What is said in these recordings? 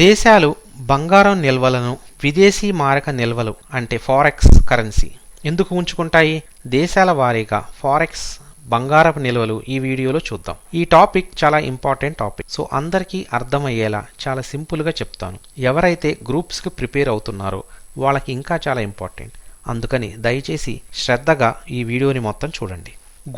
దేశాలు బంగారం నిల్వలను విదేశీ మారక నిల్వలు అంటే ఫారెక్స్ కరెన్సీ ఎందుకు ఉంచుకుంటాయి? దేశాల వారీగా ఫారెక్స్ బంగారపు నిల్వలు ఈ వీడియోలో చూద్దాం. ఈ టాపిక్ చాలా ఇంపార్టెంట్ టాపిక్. సో అందరికీ అర్థమయ్యేలా చాలా సింపుల్గా చెప్తాను. ఎవరైతే గ్రూప్స్కి ప్రిపేర్ అవుతున్నారో వాళ్ళకి ఇంకా చాలా ఇంపార్టెంట్. అందుకని దయచేసి శ్రద్ధగా ఈ వీడియోని మొత్తం చూడండి.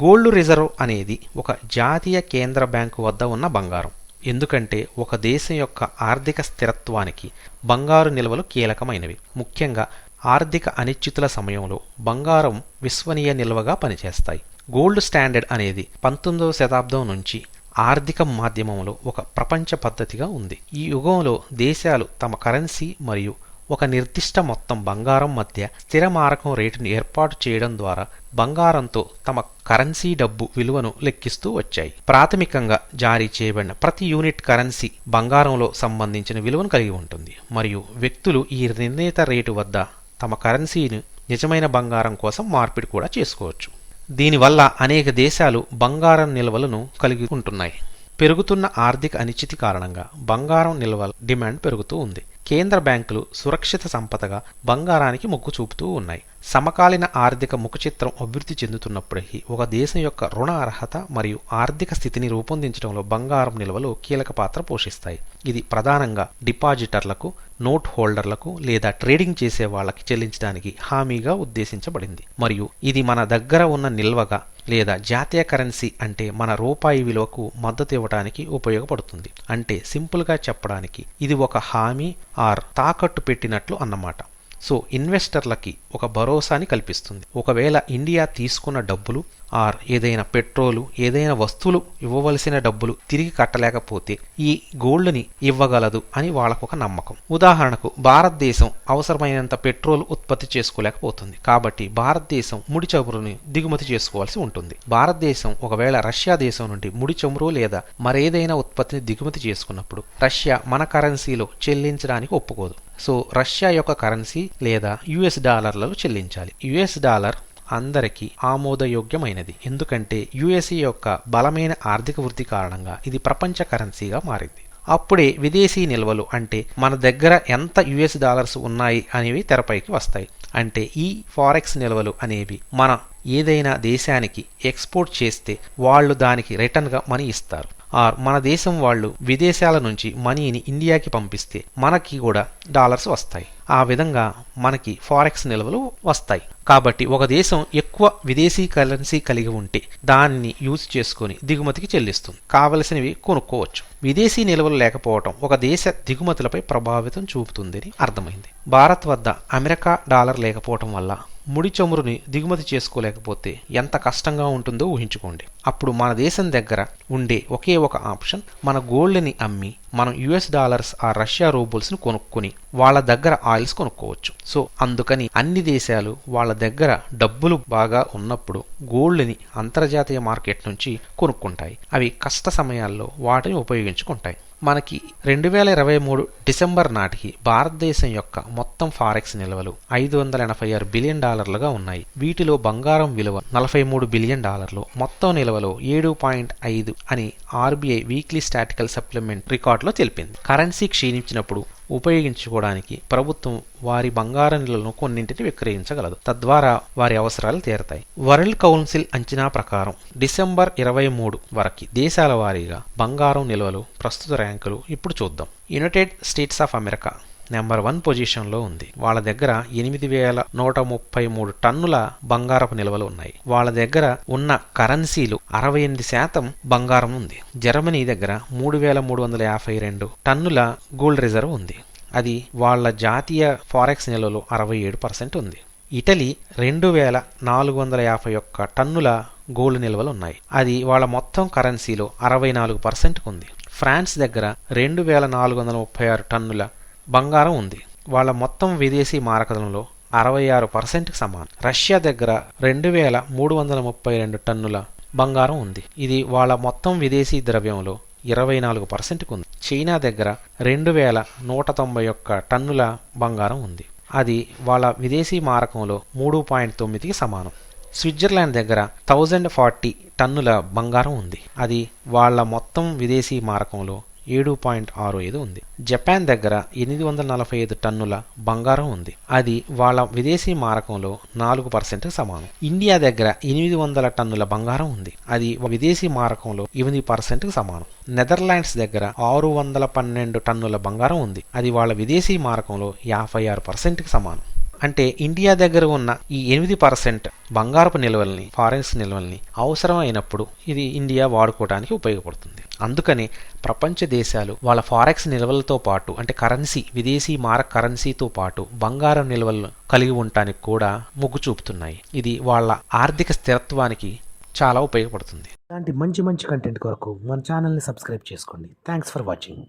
గోల్డ్ రిజర్వ్ అనేది ఒక జాతీయ కేంద్ర బ్యాంకు వద్ద ఉన్న బంగారం. ఎందుకంటే ఒక దేశం యొక్క ఆర్థిక స్థిరత్వానికి బంగారు నిల్వలు కీలకమైనవి. ముఖ్యంగా ఆర్థిక అనిశ్చితుల సమయంలో బంగారం విశ్వనీయ నిల్వగా పనిచేస్తాయి. గోల్డ్ స్టాండర్డ్ అనేది పంతొమ్మిదవ శతాబ్దం నుంచి ఆర్థిక మాధ్యమంలో ఒక ప్రపంచ పద్ధతిగా ఉంది. ఈ యుగంలో దేశాలు తమ కరెన్సీ మరియు ఒక నిర్దిష్ట మొత్తం బంగారం మధ్య స్థిర మారకం రేటును ఏర్పాటు చేయడం ద్వారా బంగారంతో తమ కరెన్సీ డబ్బు విలువను లెక్కిస్తూ వచ్చాయి. ప్రాథమికంగా జారీ చేయబడిన ప్రతి యూనిట్ కరెన్సీ బంగారంలో సంబంధించిన విలువను కలిగి ఉంటుంది. మరియు వ్యక్తులు ఈ నిర్ణీత రేటు వద్ద తమ కరెన్సీని నిజమైన బంగారం కోసం మార్పిడి కూడా చేసుకోవచ్చు. దీనివల్ల అనేక దేశాలు బంగారం నిల్వలను కలిగి ఉంటున్నాయి. పెరుగుతున్న ఆర్థిక అనిశ్చితి కారణంగా బంగారం నిల్వల డిమాండ్ పెరుగుతూ ఉంది. కేంద్ర బ్యాంకులు సురక్షిత సంపదగా బంగారానికి మొగ్గు చూపుతూ ఉన్నాయి. సమకాలీన ఆర్థిక ముఖచిత్రం అభివృద్ధి చెందుతున్నప్పటికీ ఒక దేశం యొక్క రుణ అర్హత మరియు ఆర్థిక స్థితిని రూపొందించడంలో బంగారం నిల్వలు కీలక పాత్ర పోషిస్తాయి. ఇది ప్రధానంగా డిపాజిటర్లకు నోట్ హోల్డర్లకు లేదా ట్రేడింగ్ చేసే వాళ్ళకి చెల్లించడానికి హామీగా ఉద్దేశించబడింది. మరియు ఇది మన దగ్గర ఉన్న నిల్వగా లేదా జాతీయ కరెన్సీ అంటే మన రూపాయి విలువకు మద్దతు ఇవ్వడానికి ఉపయోగపడుతుంది. అంటే సింపుల్గా చెప్పడానికి ఇది ఒక హామీ ఆర్ తాకట్టు పెట్టినట్లు అన్నమాట. సో ఇన్వెస్టర్లకి ఒక భరోసాని కల్పిస్తుంది. ఒకవేళ ఇండియా తీసుకున్న డబ్బులు ఆర్ ఏదైనా పెట్రోలు ఏదైనా వస్తువులు ఇవ్వవలసిన డబ్బులు తిరిగి కట్టలేకపోతే ఈ గోల్డ్ని ఇవ్వగలదు అని వాళ్ళకు ఒక నమ్మకం. ఉదాహరణకు భారతదేశం అవసరమైనంత పెట్రోల్ ఉత్పత్తి చేసుకోలేకపోతుంది. కాబట్టి భారతదేశం ముడి చమురుని దిగుమతి చేసుకోవాల్సి ఉంటుంది. భారతదేశం ఒకవేళ రష్యా దేశం నుండి ముడి చమురు లేదా మరేదైనా ఉత్పత్తిని దిగుమతి చేసుకున్నప్పుడు రష్యా మన కరెన్సీలో చెల్లించడానికి ఒప్పుకోదు. సో రష్యా యొక్క కరెన్సీ లేదా యుఎస్ డాలర్లలో చెల్లించాలి. యుఎస్ డాలర్ అందరికీ ఆమోదయోగ్యమైనది. ఎందుకంటే యుఎస్ఏ యొక్క బలమైన ఆర్థిక వృద్ధి కారణంగా ఇది ప్రపంచ కరెన్సీగా మారింది. అప్పుడే విదేశీ నిల్వలు అంటే మన దగ్గర ఎంత యుఎస్ డాలర్స్ ఉన్నాయి అనేవి తెరపైకి వస్తాయి. అంటే ఈ ఫారెక్స్ నిల్వలు అనేవి మన ఏదైనా దేశానికి ఎక్స్పోర్ట్ చేస్తే వాళ్ళు దానికి రిటర్న్గా మనీ ఇస్తారు. ఆర్ మన దేశం వాళ్ళు విదేశాల నుంచి మనీని ఇండియాకి పంపిస్తే మనకి కూడా డాలర్స్ వస్తాయి. ఆ విధంగా మనకి ఫారెక్స్ నిల్వలు వస్తాయి. కాబట్టి ఒక దేశం ఎక్కువ విదేశీ కరెన్సీ కలిగి ఉంటే దాన్ని యూజ్ చేసుకొని దిగుమతికి చెల్లిస్తుంది. కావలసినవి కొనుక్కోవచ్చు. విదేశీ నిల్వలు లేకపోవటం ఒక దేశ దిగుమతులపై ప్రభావితం చూపుతుందని అర్థమైంది. భారత్ వద్ద అమెరికా డాలర్ లేకపోవటం వల్ల ముడి చమురుని దిగుమతి చేసుకోలేకపోతే ఎంత కష్టంగా ఉంటుందో ఊహించుకోండి. అప్పుడు మన దేశం దగ్గర ఉండే ఒకే ఒక ఆప్షన్ మన గోల్డ్ని అమ్మి మనం యుఎస్ డాలర్స్ ఆ రష్యా రూబుల్స్ని కొనుక్కొని వాళ్ళ దగ్గర ఆయిల్స్ కొనుక్కోవచ్చు. సో అందుకని అన్ని దేశాలు వాళ్ళ దగ్గర డబ్బులు బాగా ఉన్నప్పుడు గోల్డ్ని అంతర్జాతీయ మార్కెట్ నుంచి కొనుక్కుంటాయి. అవి కష్ట సమయాల్లో వాటిని ఉపయోగించుకుంటాయి. మనకి రెండు వేల ఇరవై మూడు డిసెంబర్ నాటికి భారతదేశం యొక్క మొత్తం ఫారెక్స్ నిల్వలు ఐదు వందల ఎనభై ఆరు బిలియన్ డాలర్లుగా ఉన్నాయి. వీటిలో బంగారం విలువ నలభై మూడు బిలియన్ డాలర్లు మొత్తం నిల్వలో ఏడు పాయింట్ ఐదు అని ఆర్బీఐ వీక్లీ స్టాటికల్ సప్లిమెంట్ రికార్డులో తెలిపింది. కరెన్సీ క్షీణించినప్పుడు ఉపయోగించుకోవడానికి ప్రభుత్వం వారి బంగారు నిల్వలను కొన్నింటిని విక్రయించగలదు. తద్వారా వారి అవసరాలు తీరతాయి. వరల్డ్ కౌన్సిల్ అంచనా ప్రకారం డిసెంబర్ ఇరవై మూడు వరకు దేశాల వారీగా బంగారం నిల్వలు ప్రస్తుత ర్యాంకులు ఇప్పుడు చూద్దాం. United States of America number one పొజిషన్లో ఉంది. వాళ్ళ దగ్గర ఎనిమిది వేల నూట ముప్పై మూడు టన్నుల బంగారపు నిల్వలు ఉన్నాయి. వాళ్ళ దగ్గర ఉన్న కరెన్సీలు అరవై ఎనిమిది శాతం బంగారం ఉంది. జర్మనీ దగ్గర మూడు వేల మూడు వందల యాభై రెండు టన్నుల గోల్డ్ రిజర్వ్ ఉంది. అది వాళ్ళ జాతీయ ఫారెక్స్ నిల్వలు అరవై ఏడు పర్సెంట్ ఉంది. ఇటలీ రెండు వేల నాలుగు వందల యాభై ఒక్క టన్నుల గోల్డ్ నిల్వలు ఉన్నాయి. అది వాళ్ళ మొత్తం కరెన్సీలో అరవై నాలుగు పర్సెంట్కు ఉంది. ఫ్రాన్స్ దగ్గర రెండు వేల నాలుగు వందల ముప్పై ఆరు టన్నుల బంగారం ఉంది. వాళ్ళ మొత్తం విదేశీ మారకదంలో అరవై ఆరు పర్సెంట్కి సమానం. రష్యా దగ్గర రెండు వేల మూడు వందల ముప్పై రెండు టన్నుల బంగారం ఉంది. ఇది వాళ్ళ మొత్తం విదేశీ ద్రవ్యంలో ఇరవై నాలుగు పర్సెంట్కి ఉంది. చైనా దగ్గర రెండు వేల నూట తొంభై ఒక్క టన్నుల బంగారం ఉంది. అది వాళ్ళ విదేశీ మారకంలో మూడు పాయింట్ తొమ్మిదికి సమానం. స్విట్జర్లాండ్ దగ్గర థౌజండ్ ఫార్టీ టన్నుల బంగారం ఉంది. అది వాళ్ళ మొత్తం విదేశీ మారకంలో ఏడు పాయింట్ ఆరు ఐదు ఉంది. జపాన్ దగ్గర ఎనిమిది వందల నలభై ఐదు టన్నుల బంగారం ఉంది. అది వాళ్ళ విదేశీ మారకంలో నాలుగు పర్సెంట్ సమానం. ఇండియా దగ్గర ఎనిమిది వందల టన్నుల బంగారం ఉంది. అది విదేశీ మారకంలో ఎనిమిది పర్సెంట్ సమానం. నెదర్లాండ్స్ దగ్గర ఆరు వందల పన్నెండు టన్నుల బంగారం ఉంది. అది వాళ్ళ విదేశీ మారకంలో యాభై ఆరు పర్సెంట్కి సమానం. అంటే ఇండియా దగ్గర ఉన్న ఈ ఎనిమిది పర్సెంట్ బంగారపు నిల్వల్ని ఫారెన్స్ నిల్వల్ని అవసరమైనప్పుడు ఇది ఇండియా వాడుకోవడానికి ఉపయోగపడుతుంది. అందుకని ప్రపంచ దేశాలు వాళ్ళ ఫారెక్స్ నిల్వలతో పాటు అంటే కరెన్సీ విదేశీ మారక కరెన్సీతో పాటు బంగారం నిల్వలను కలిగి ఉండటానికి కూడా మొగ్గు చూపుతున్నాయి. ఇది వాళ్ళ ఆర్థిక స్థిరత్వానికి చాలా ఉపయోగపడుతుంది. ఇలాంటి మంచి మంచి కంటెంట్ కొరకు మన ఛానల్ని సబ్స్క్రైబ్ చేసుకోండి. Thanks for watching